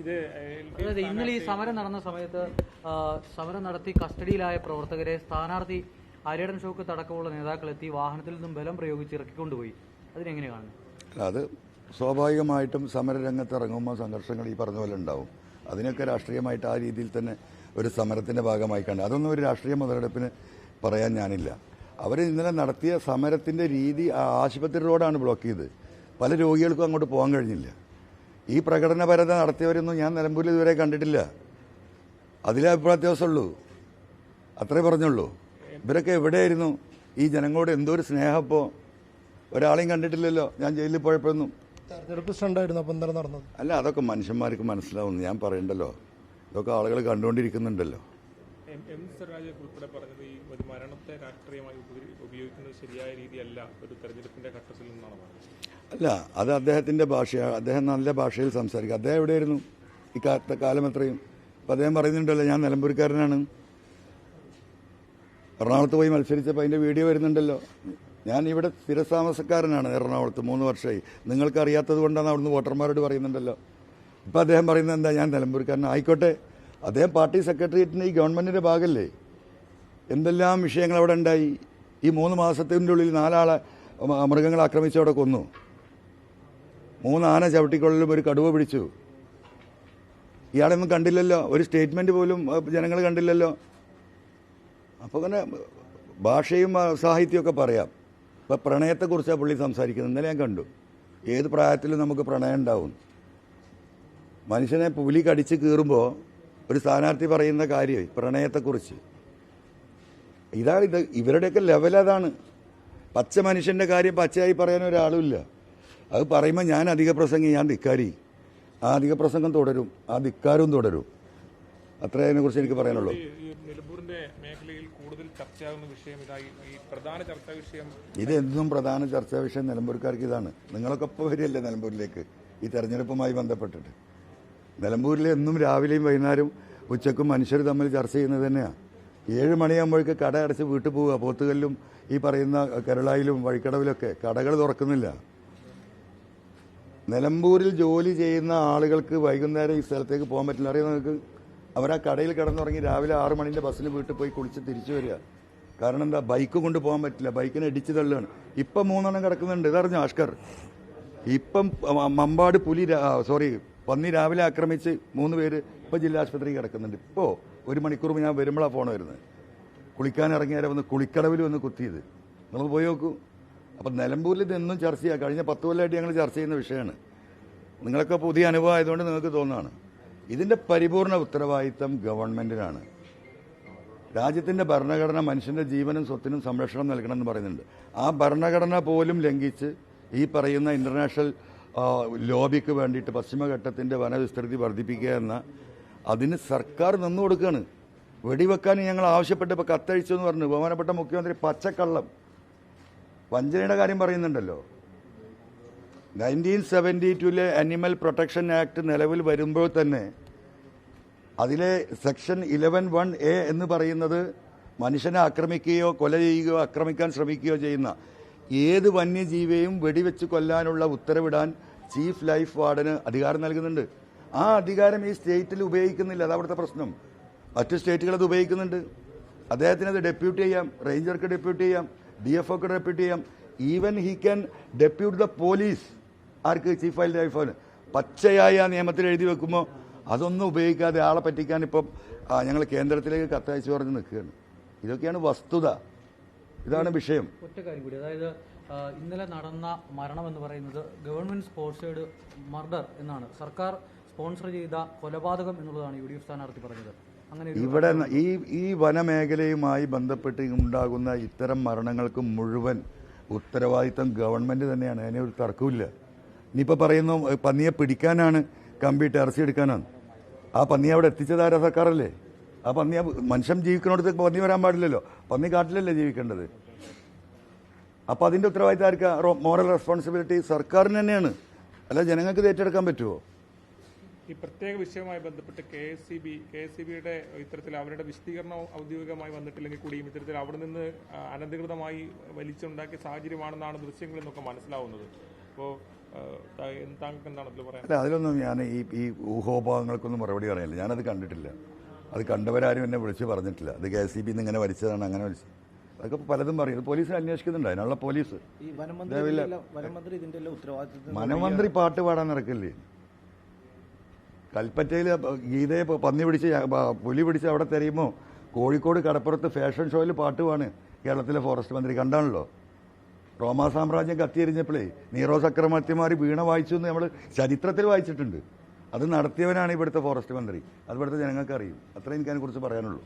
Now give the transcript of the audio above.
ഇത് ഇന്നലെ ഈ സമരം നടന്ന സമയത്ത് സമരം നടത്തി കസ്റ്റഡിയിലായ പ്രവർത്തകരെ സ്ഥാനാർത്ഥി അരിയടൻ ഷോക്ക് തടക്കമുള്ള നേതാക്കൾ എത്തി വാഹനത്തിൽ നിന്നും ബലം പ്രയോഗിച്ച് ഇറക്കിക്കൊണ്ടുപോയി. അതിനെങ്ങനെ കാണുന്നു അത് സ്വാഭാവികമായിട്ടും സമരരംഗത്ത് ഇറങ്ങുമ്പോൾ സംഘർഷങ്ങൾ ഈ പറഞ്ഞ പോലെ ഉണ്ടാവും. അതിനൊക്കെ രാഷ്ട്രീയമായിട്ട് ആ രീതിയിൽ തന്നെ ഒരു സമരത്തിന്റെ ഭാഗമായി കണ്ട് അതൊന്നും ഒരു രാഷ്ട്രീയ മുതലെടുപ്പിന് പറയാൻ ഞാനില്ല. അവർ ഇന്നലെ നടത്തിയ സമരത്തിന്റെ രീതി ആ ആശുപത്രി റോഡാണ് ബ്ലോക്ക് ചെയ്ത് പല രോഗികൾക്കും അങ്ങോട്ട് പോകാൻ കഴിഞ്ഞില്ല. ഈ പ്രകടനപരത നടത്തിയവരൊന്നും ഞാൻ നിലമ്പൂരിൽ ഇതുവരെ കണ്ടിട്ടില്ല. അതിലേ അഭിപ്രായ വ്യത്യാസമുള്ളൂ അത്രേ പറഞ്ഞുള്ളൂ. ഇവരൊക്കെ എവിടെയായിരുന്നു? ഈ ജനങ്ങളോട് എന്തോ ഒരു സ്നേഹം ഇപ്പോൾ ഒരാളെയും കണ്ടിട്ടില്ലല്ലോ. ഞാൻ ജയിലിൽ പോയപ്പോഴൊന്നും. തെരഞ്ഞെടുപ്പ് സ്റ്റണ്ടായിരുന്നു അപ്പം നടന്നത്. അല്ല അതൊക്കെ മനുഷ്യന്മാർക്ക് മനസ്സിലാവുന്നു. ഞാൻ പറയണ്ടല്ലോ. ഇതൊക്കെ ആളുകൾ കണ്ടുകൊണ്ടിരിക്കുന്നുണ്ടല്ലോ. എം സർ സ്വരാജ് ഉൾപ്പെടെ പറഞ്ഞത് ഈ ഒരു മരണത്തെ രാഷ്ട്രീയമായി ഉപയോഗിക്കുന്നത് ശരിയായ രീതിയല്ല ഒരു തെരഞ്ഞെടുപ്പിന്റെ ഘട്ടത്തിൽ നിന്നാണ് അല്ല അത് അദ്ദേഹത്തിന്റെ ഭാഷയാണ് അദ്ദേഹം നല്ല ഭാഷയിൽ സംസാരിക്കുക അദ്ദേഹം എവിടെയായിരുന്നു? ഈ കാലം എത്രയും? അപ്പം അദ്ദേഹം പറയുന്നുണ്ടല്ലോ ഞാൻ നിലമ്പൂരിക്കാരനാണ് എറണാകുളത്ത് പോയി മത്സരിച്ചപ്പോൾ അതിന്റെ വീഡിയോ വരുന്നുണ്ടല്ലോ. ഞാൻ ഇവിടെ സ്ഥിരതാമസക്കാരനാണ് എറണാകുളത്ത് മൂന്ന് വർഷമായി. നിങ്ങൾക്ക് അറിയാത്തത് കൊണ്ടാണ് അവിടുന്ന് വോട്ടർമാരോട് പറയുന്നുണ്ടല്ലോ. ഇപ്പം അദ്ദേഹം പറയുന്നത് എന്താ ഞാൻ നിലമ്പൂരിക്കാരൻ ആയിക്കോട്ടെ അദ്ദേഹം പാർട്ടി സെക്രട്ടേറിയറ്റിന് ഈ ഗവൺമെന്റിന്റെ ഭാഗമല്ലേ എന്തെല്ലാം വിഷയങ്ങൾ അവിടെ ഉണ്ടായി? ഈ മൂന്ന് മാസത്തിന്റെ ഉള്ളിൽ നാലാളെ മൃഗങ്ങൾ ആക്രമിച്ചവിടെ കൊന്നു. മൂന്ന് ആന ചവിട്ടിക്കൊള്ളിലും ഒരു കടുവ പിടിച്ചു. ഇയാളൊന്നും കണ്ടില്ലല്ലോ. ഒരു സ്റ്റേറ്റ്മെന്റ് പോലും ജനങ്ങൾ കണ്ടില്ലല്ലോ. അപ്പോൾ അങ്ങനെ ഭാഷയും സാഹിത്യമൊക്കെ പറയാം. ഇപ്പം പ്രണയത്തെക്കുറിച്ചാണ് പുള്ളി സംസാരിക്കുന്നത്. ഇന്നലെ ഞാൻ കണ്ടു. ഏത് പ്രായത്തിലും നമുക്ക് പ്രണയം ഉണ്ടാവും. മനുഷ്യനെ പുലി കടിച്ച് കീറുമ്പോൾ ഒരു സ്ഥാനാർത്ഥി പറയുന്ന കാര്യമായി പ്രണയത്തെക്കുറിച്ച്. ഇതാണ് ഇത് ഇവരുടെയൊക്കെ ലെവൽ അതാണ്. പച്ച മനുഷ്യന്റെ കാര്യം പച്ചയായി പറയാൻ ഒരാളുമില്ല. അത് പറയുമ്പോൾ ഞാൻ അധിക പ്രസംഗം ഞാൻ ധിക്കാരി. ആ അധിക പ്രസംഗം തുടരും. ആ ധിക്കാരവും തുടരും. അത്രേ അതിനെക്കുറിച്ച് എനിക്ക് പറയാനുള്ളൂ. നിലമ്പൂരിന്റെ മേഖലയിൽ കൂടുതൽ ചർച്ചയാകുന്ന വിഷയം ഇതായി ഈ പ്രധാന ചർച്ചാ വിഷയം. ഇതെന്നും പ്രധാന ചർച്ചാ വിഷയം നിലമ്പൂർക്കാർക്ക് ഇതാണ്. നിങ്ങളൊക്കെ ഇപ്പോൾ വരികയല്ലേ നിലമ്പൂരിലേക്ക്? ഈ തെരഞ്ഞെടുപ്പുമായി ബന്ധപ്പെട്ടിട്ട്. നിലമ്പൂരിൽ എന്നും രാവിലെയും വൈകുന്നേരം ഉച്ചക്കും മനുഷ്യർ തമ്മിൽ ചർച്ച ചെയ്യുന്നത് തന്നെയാണ് ഏഴ് മണിയാകുമ്പോഴേക്ക് കട അടച്ച് വീട്ടിൽ പോവുക. പോത്തുകല്ലും ഈ പറയുന്ന കേരളയിലും വഴിക്കടവിലൊക്കെ കടകൾ തുറക്കുന്നില്ല. നിലമ്പൂരിൽ ജോലി ചെയ്യുന്ന ആളുകൾക്ക് വൈകുന്നേരം ഈ സ്ഥലത്തേക്ക് പോകാൻ പറ്റില്ല. അറിയാം നിങ്ങൾക്ക്? അവരാ കടയിൽ കിടന്നുറങ്ങി രാവിലെ ആറ് മണിന്റെ ബസ്സിന് വീട്ടിൽ പോയി കുളിച്ച് തിരിച്ചു വരിക. കാരണം എന്താ? ബൈക്ക് കൊണ്ട് പോകാൻ പറ്റില്ല. ബൈക്കിനെ ഇടിച്ച് തള്ളുകയാണ്. ഇപ്പം മൂന്നെണ്ണം കിടക്കുന്നുണ്ട്. ഇതറിഞ്ഞു ആഷ്കർ? ഇപ്പം മമ്പാട് പുലി സോറി പന്നി രാവിലെ ആക്രമിച്ച് മൂന്ന് പേര് ഇപ്പോൾ ജില്ലാ ആശുപത്രിയിൽ കിടക്കുന്നുണ്ട്. ഇപ്പോൾ ഒരു മണിക്കൂർ ഞാൻ വരുമ്പോഴാണ് ഫോൺ വരുന്നത്. കുളിക്കാൻ ഇറങ്ങിയാരെ വന്ന് കുളിക്കടവിൽ വന്ന് കുത്തിയത്. നിങ്ങൾ പോയി നോക്കൂ. അപ്പം നിലമ്പൂരിൽ ഇതെന്നും ചർച്ച ചെയ്യുക കഴിഞ്ഞ പത്ത് കൊല്ലമായിട്ട് ഞങ്ങൾ ചർച്ച ചെയ്യുന്ന വിഷയമാണ്. നിങ്ങളൊക്കെ പുതിയ അനുഭവം ആയതുകൊണ്ട് നിങ്ങൾക്ക് തോന്നുകയാണ് ഇതിന്റെ പരിപൂർണ ഉത്തരവാദിത്തം ഗവൺമെന്റിനാണ് രാജ്യത്തിന്റെ ഭരണഘടന മനുഷ്യന്റെ ജീവനും സ്വത്തിനും സംരക്ഷണം നൽകണമെന്ന് പറയുന്നുണ്ട്. ആ ഭരണഘടന പോലും ലംഘിച്ച് ഈ പറയുന്ന ഇന്റർനാഷണൽ ആ, ലോബിക്ക് വേണ്ടിയിട്ട് പശ്ചിമഘട്ടത്തിന്റെ വനവിസ്തൃതി വർദ്ധിപ്പിക്കുക എന്ന അതിന് സർക്കാർ നിന്നു കൊടുക്കുകയാണ് വെടിവെക്കാൻ ഞങ്ങൾ ആവശ്യപ്പെട്ടപ്പോൾ കത്തഴിച്ചു എന്ന് പറഞ്ഞു. ബഹുമാനപ്പെട്ട മുഖ്യമന്ത്രി പച്ചക്കള്ളം. വഞ്ചനയുടെ കാര്യം പറയുന്നുണ്ടല്ലോ. നയന്റീൻ സെവന്റി ടുവിലെ അനിമൽ പ്രൊട്ടക്ഷൻ ആക്ട് നിലവിൽ വരുമ്പോൾ തന്നെ അതിലെ സെക്ഷൻ ഇലവൻ വൺ എ എന്ന് പറയുന്നത് മനുഷ്യനെ ആക്രമിക്കുകയോ കൊല ചെയ്യുകയോ ആക്രമിക്കാൻ ശ്രമിക്കുകയോ ചെയ്യുന്ന ഏത് വന്യജീവിയെയും വെടിവെച്ച് കൊല്ലാനുള്ള ഉത്തരവിടാൻ ചീഫ് ലൈഫ് വാർഡന് അധികാരം നൽകുന്നുണ്ട്. ആ അധികാരം ഈ സ്റ്റേറ്റിൽ ഉപയോഗിക്കുന്നില്ല. അത് അവിടുത്തെ പ്രശ്നം. മറ്റു സ്റ്റേറ്റുകൾ അത് ഉപയോഗിക്കുന്നുണ്ട്. അദ്ദേഹത്തിന് അത് ഡെപ്യൂട്ട് ചെയ്യാം. റേഞ്ചർക്ക് ഡെപ്യൂട്ട് ചെയ്യാം. ഡി എഫ് ഒക്കെ ഡെപ്യൂട്ട് ചെയ്യാം. Even he can depute the police. Arc? Chief wild life പച്ചയായി ആ നിയമത്തിൽ എഴുതി വെക്കുമ്പോൾ അതൊന്നും ഉപയോഗിക്കാതെ ആളെ പറ്റിക്കാൻ ഇപ്പം ഞങ്ങൾ കേന്ദ്രത്തിലേക്ക് കത്തയച്ചു പറഞ്ഞ് നിൽക്കുകയാണ്. ഇതൊക്കെയാണ് വസ്തുത. ഇതാണ് വിഷയം. ഒറ്റ കാര്യം കൂടി. അതായത് ഇന്നലെ നടന്ന മരണം എന്ന് പറയുന്നത് ഗവൺമെന്റ് സ്പോൺസേഡ് മർഡർ എന്നാണ്. സർക്കാർ സ്പോൺസർ ചെയ്ത കൊലപാതകം എന്നുള്ളതാണ് യു ഡി എഫ് സ്ഥാനാർത്ഥി പറഞ്ഞത്. അങ്ങനെ ഇവിടെ ഈ ഈ വനമേഖലയുമായി ബന്ധപ്പെട്ട് ഉണ്ടാകുന്ന ഇത്തരം മരണങ്ങൾക്ക് മുഴുവൻ ഉത്തരവാദിത്തം ഗവൺമെന്റ് തന്നെയാണ്. അതിനെ ഒരു തർക്കമില്ല ഇനിയിപ്പോൾ പറയുന്നു പന്നിയെ പിടിക്കാനാണ് കമ്പ്യൂട്ടർ ഇറച്ചി എടുക്കാനാണ്. ആ പന്നിയെ അവിടെ എത്തിച്ചതാരാ സർക്കാരല്ലേ? ആ പന്നി മനുഷ്യൻ ജീവിക്കുന്നിടത്ത് പന്നി വരാൻ പാടില്ലല്ലോ. പന്നി കാട്ടിലല്ലേ ജീവിക്കേണ്ടത്? അപ്പോൾ അതിന്റെ ഉത്തരവാദിത്തം ആർക്കാ? മോറൽ റെസ്പോൺസിബിലിറ്റി സർക്കാരിന് തന്നെയാണ്. അല്ല ജനങ്ങൾക്ക് ഏറ്റെടുക്കാൻ പറ്റുമോ ഈ പ്രത്യേക വിഷയവുമായി ബന്ധപ്പെട്ട് K S C B K S C ബിയുടെ ഇത്തരത്തിൽ അവരുടെ വിശദീകരണം ഔദ്യോഗികമായി വന്നിട്ടില്ലെങ്കിൽ കൂടിയും ഇത്തരത്തിൽ അവിടെ നിന്ന് അനധികൃതമായി വലിച്ചുണ്ടാക്കിയ സാഹചര്യമാണെന്നാണ് ദൃശ്യങ്ങളിൽ നിന്നൊക്കെ മനസ്സിലാവുന്നത്. അപ്പോൾ താങ്കൾക്ക് എന്താണ് അതിൽ പറയാൻ അല്ല അതിലൊന്നും ഞാൻ ഈ ഈ ഊഹോഭാവങ്ങൾക്കൊന്നും മറുപടി പറയാനില്ല. ഞാനത് കണ്ടിട്ടില്ല. അത് കണ്ടവരാരും എന്നെ വിളിച്ച് പറഞ്ഞിട്ടില്ല. അത് കെ എസ് സി ബിന്ന് ഇങ്ങനെ വലിച്ചതാണ് അങ്ങനെ വലിച്ചത് അതൊക്കെ പലതും പറയും. പോലീസ് അന്വേഷിക്കുന്നുണ്ട്. അതിനുള്ള പോലീസ്. വനമന്ത്രി പാട്ട് പാടാൻ നടക്കില്ലേ? കൽപ്പറ്റയിൽ ഗീതയെ പന്നി പിടിച്ച് ബ- പുലി പിടിച്ച് അവിടെ തെരയുമ്പോൾ കോഴിക്കോട് കടപ്പുറത്ത് ഫാഷൻ ഷോയിൽ പാട്ടുമാണ് കേരളത്തിലെ ഫോറസ്റ്റ് മന്ത്രി. കണ്ടാണല്ലോ? റോമാ സാമ്രാജ്യം കത്തിയെരിഞ്ഞപ്പോഴേ നീറോ ചക്രവർത്തിമാർ വീണ വായിച്ചു എന്ന് നമ്മൾ ചരിത്രത്തിൽ വായിച്ചിട്ടുണ്ട്. അത് നടത്തിയവനാണ് ഇവിടുത്തെ ഫോറസ്റ്റ് മന്ത്രി. അത് ഇവിടുത്തെ ജനങ്ങൾക്ക് അറിയും അത്രയും എനിക്ക് അതിനെക്കുറിച്ച് പറയാനുള്ളൂ.